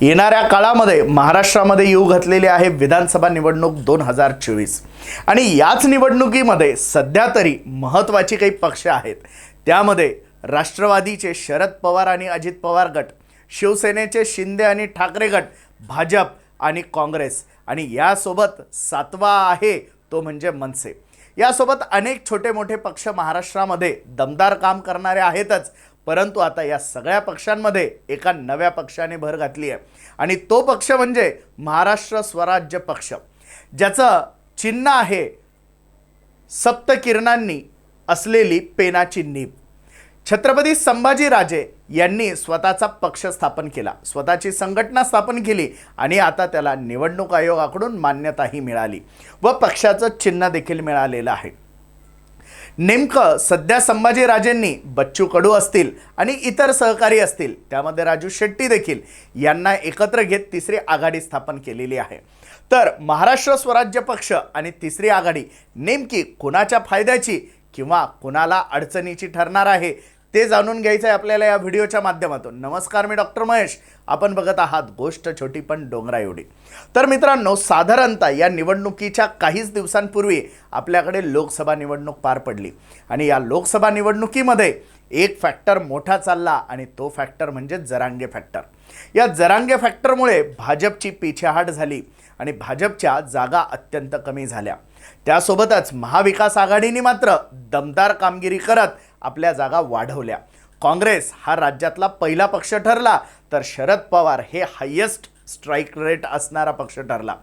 येणाऱ्या काळामध्ये महाराष्ट्रामध्ये येऊ घातलेली आहे विधानसभा निवडणूक दोन हजार चोवीस. आणि याच निवडणुकीमध्ये सध्या तरी महत्त्वाची काही पक्ष आहेत. त्यामध्ये राष्ट्रवादीचे शरद पवार आणि अजित पवार गट शिवसेनेचे शिंदे आणि ठाकरे गट भाजप आणि काँग्रेस. आणि यासोबत सातवा आहे तो म्हणजे मनसे. यासोबत अनेक छोटे मोठे पक्ष महाराष्ट्रामध्ये दमदार काम करणारे आहेतच. परंतु आता या सगळ्या पक्षांमध्ये एका नव्या पक्षाने भर घातली आहे. आणि तो पक्ष म्हणजे महाराष्ट्र स्वराज्य पक्ष. ज्याचं चिन्ह आहे सप्तकिरणांनी असलेली पेनाची नीब छत्रपती संभाजीराजे यांनी स्वतःचा पक्ष स्थापन केला. स्वतःची संघटना स्थापन केली आणि आता त्याला निवडणूक आयोगाकडून मान्यताही मिळाली व पक्षाचं चिन्ह देखील मिळालेलं आहे. नेमकं सध्या संभाजीराजेंनी बच्चू कडू असतील आणि इतर सहकारी असतील त्यामध्ये राजू शेट्टी देखील यांना एकत्र घेत तिसरी आघाडी स्थापन केलेली आहे. तर महाराष्ट्र स्वराज्य पक्ष आणि तिसरी आघाडी नेमकी कुणाच्या फायद्याची किंवा कुणाला अडचणीची ठरणार आहे ते जाणून घ्यायचं आहे आपल्याला या व्हिडिओच्या माध्यमातून. नमस्कार मी डॉक्टर महेश. आपण बघत आहात गोष्ट छोटी पण डोंगरा एवढी. तर मित्रांनो साधारणतः या निवडणुकीच्या काहीच दिवसांपूर्वी आपल्याकडे लोकसभा निवडणूक पार पडली. आणि या लोकसभा निवडणुकीमध्ये एक फॅक्टर मोठा चालला आणि तो फॅक्टर म्हणजे जरांगे फॅक्टर या जरांगे फॅक्टरमुळे भाजपची पिछेहाट झाली आणि भाजपच्या जागा अत्यंत कमी झाल्या. त्यासोबतच महाविकास आघाडीने मात्र दमदार कामगिरी करत आपल्या जागा वाढवल्या. काँग्रेस हा राज्यातला पहिला पक्ष ठरला तर शरद पवार हे हायेस्ट स्ट्राईक रेट असणारा पक्ष ठरला.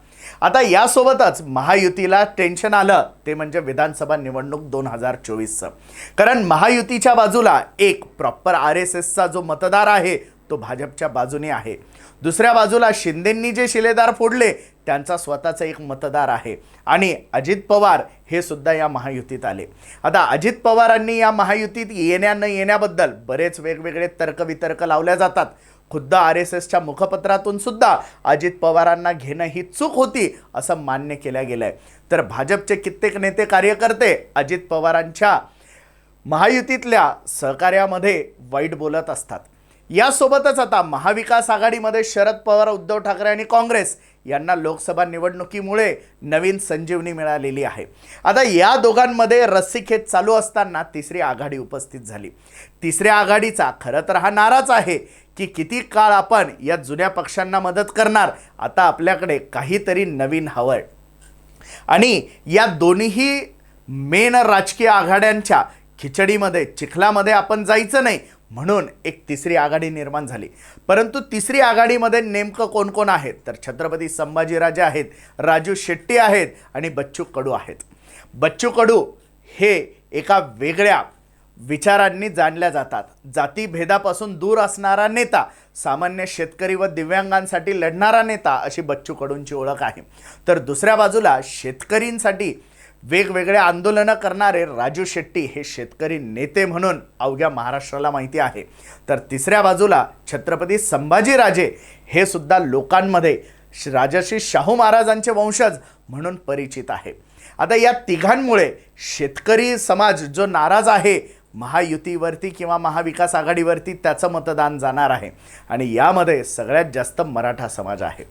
आता यासोबतच महायुतीला टेन्शन आलं ते म्हणजे विधानसभा निवडणूक दोन हजार चोवीसचं. कारण महायुतीच्या बाजूला एक प्रॉपर आर एस एसचा जो मतदार आहे तो भाजपच्या बाजूने आहे. दुसऱ्या बाजूला शिंदेंनी जे शिलेदार फोडले त्यांचा स्वतःचा एक मतदार आहे. आणि अजित पवार हे सुद्धा या महायुतीत आले. आता अजित पवारांनी या महायुतीत येण्या न येण्याबद्दल बरेच वेगवेगळे तर्कवितर्क लावल्या जातात. खुद्द आर एस एसच्या मुखपत्रातून सुद्धा अजित पवारांना घेणं ही चूक होती असं मान्य केलं गेलं आहे तर भाजपचे कित्येक नेते कार्यकर्ते अजित पवारांच्या महायुतीतल्या सहकार्यामध्ये वाईट बोलत असतात. यासोबतच आता महाविकास आघाडीमध्ये शरद पवार उद्धव ठाकरे आणि काँग्रेस यांना लोकसभा निवडणुकीमुळे नवीन संजीवनी मिळालेली आहे. आता या दोघांमध्ये रस्सीखेच चालू असताना तिसरी आघाडी उपस्थित झाली. तिसऱ्या आघाडीचा खरं तर हा नाराच आहे. की किती काळ आपण या जुन्या पक्षांना मदत करणार? आता आपल्याकडे काहीतरी नवीन हवं आहे आणि या दोन्हीही मेन राजकीय आघाड्यांच्या खिचडीमध्ये चिखलामध्ये आपण जायचं नाही म्हणून एक तिसरी आघाडी निर्माण झाली. परंतु तिसरी आघाडीमध्ये नेमकं कोण कोण आहेत? तर छत्रपती संभाजीराजे आहेत राजू शेट्टी आहेत आणि बच्चू कडू आहेत. बच्चू कडू हे एका वेगळ्या विचारांनी जाणल्या जातात. जातीभेदापासून दूर असणारा नेता सामान्य शेतकरी व दिव्यांगांसाठी लढणारा नेता अशी बच्चू कडूंची ओळख आहे. तर दुसऱ्या बाजूला शेतकरींसाठी वेगवेगळे आंदोलनं करणारे राजू शेट्टी हे शेतकरी नेते म्हणून अवघ्या महाराष्ट्राला माहिती आहे. तर तिसऱ्या बाजूला छत्रपती संभाजीराजे हे सुद्धा लोकांमध्ये राजर्षी शाहू महाराजांचे वंशज म्हणून परिचित आहे. आता या तिघांमुळे शेतकरी समाज जो नाराज आहे महायुतीवरती किंवा महाविकास आघाडीवरती त्याचं मतदान जाणार आहे. आणि यामध्ये सगळ्यात जास्त मराठा समाज आहे.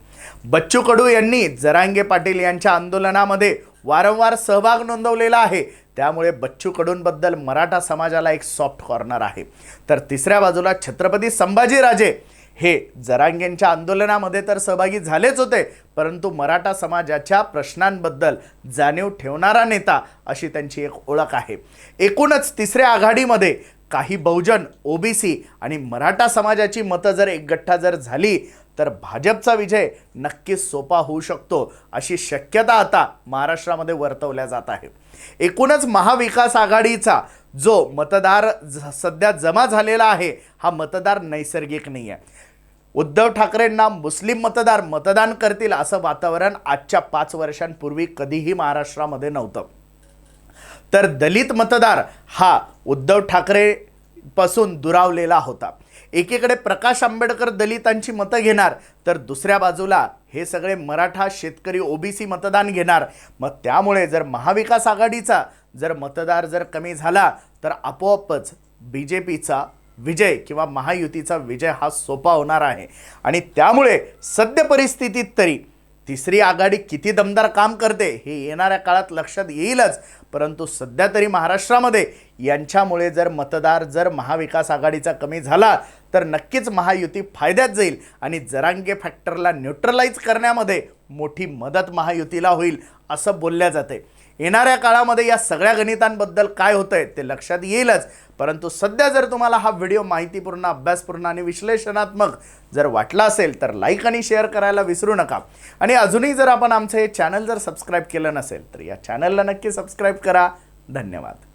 बच्चू कडू यांनी जरांगे पाटील यांच्या आंदोलनामध्ये वारंवार सहभाग नोंदवलेला आहे. त्यामुळे बच्चू कडूंबद्दल मराठा समाजाला एक सॉफ्ट कॉर्नर आहे. तर तिसऱ्या बाजूला छत्रपती संभाजीराजे हे जरांगेंच्या आंदोलनामध्ये तर सहभागी झालेच होते परंतु मराठा समाजाच्या प्रश्नांबद्दल जाणीव ठेवणारा नेता अशी त्यांची एक ओळख आहे. एकूणच तिसऱ्या आघाडीमध्ये काही बहुजन ओबीसी आणि मराठा समाजाची मतं जर एकगठ्ठा जर झाली तर भाजपचा विजय नक्कीच सोपा होऊ शकतो अशी शक्यता आता महाराष्ट्रामध्ये वर्तवल्या जात आहे. एकूणच महाविकास आघाडीचा जो मतदार सध्या जमा झालेला आहे हा मतदार नैसर्गिक नाही आहे उद्धव ठाकरेंना मुस्लिम मतदार मतदान करतील असं वातावरण आजच्या पाच वर्षांपूर्वी कधीही महाराष्ट्रामध्ये नव्हतं. तर दलित मतदार हा उद्धव ठाकरेपासून दुरावलेला होता. एकीकडे प्रकाश आंबेडकर दलितांची मतं घेणार तर दुसऱ्या बाजूला हे सगळे मराठा शेतकरी ओबीसी मतदान घेणार. मग त्यामुळे जर महाविकास आघाडीचा जर मतदार जर कमी झाला तर आपोआपच बी जे पीचा विजय किंवा महायुतीचा विजय हा सोपा होणार आहे. आणि त्यामुळे सद्य परिस्थितीत तरी तिसरी आघाडी किती दमदार काम करते हे येणाऱ्या काळात लक्षात येईलच. परंतु सध्या तरी महाराष्ट्रामध्ये यांच्यामुळे जर मतदार जर महाविकास आघाडीचा कमी झाला तर नक्कीच महायुती फायद्यात जाईल आणि जरांगे फॅक्टरला न्यूट्रलाइज करण्यामध्ये मोठी मदत महायुतीला होईल असं बोलल्या जाते. येणाऱ्या काळामध्ये या सगळ्या गणितांबद्दल काय होतं आहे ते लक्षात येईलच परंतु सध्या जर तुम्हाला हा व्हिडिओ माहितीपूर्ण अभ्यासपूर्ण आणि विश्लेषणात्मक जर वाटला असेल तर लाईक आणि शेअर करायला विसरू नका. आणि अजूनही जर आपण आमचं हे चॅनल जर सबस्क्राईब केलं नसेल तर या चॅनलला नक्की सबस्क्राईब करा. धन्यवाद.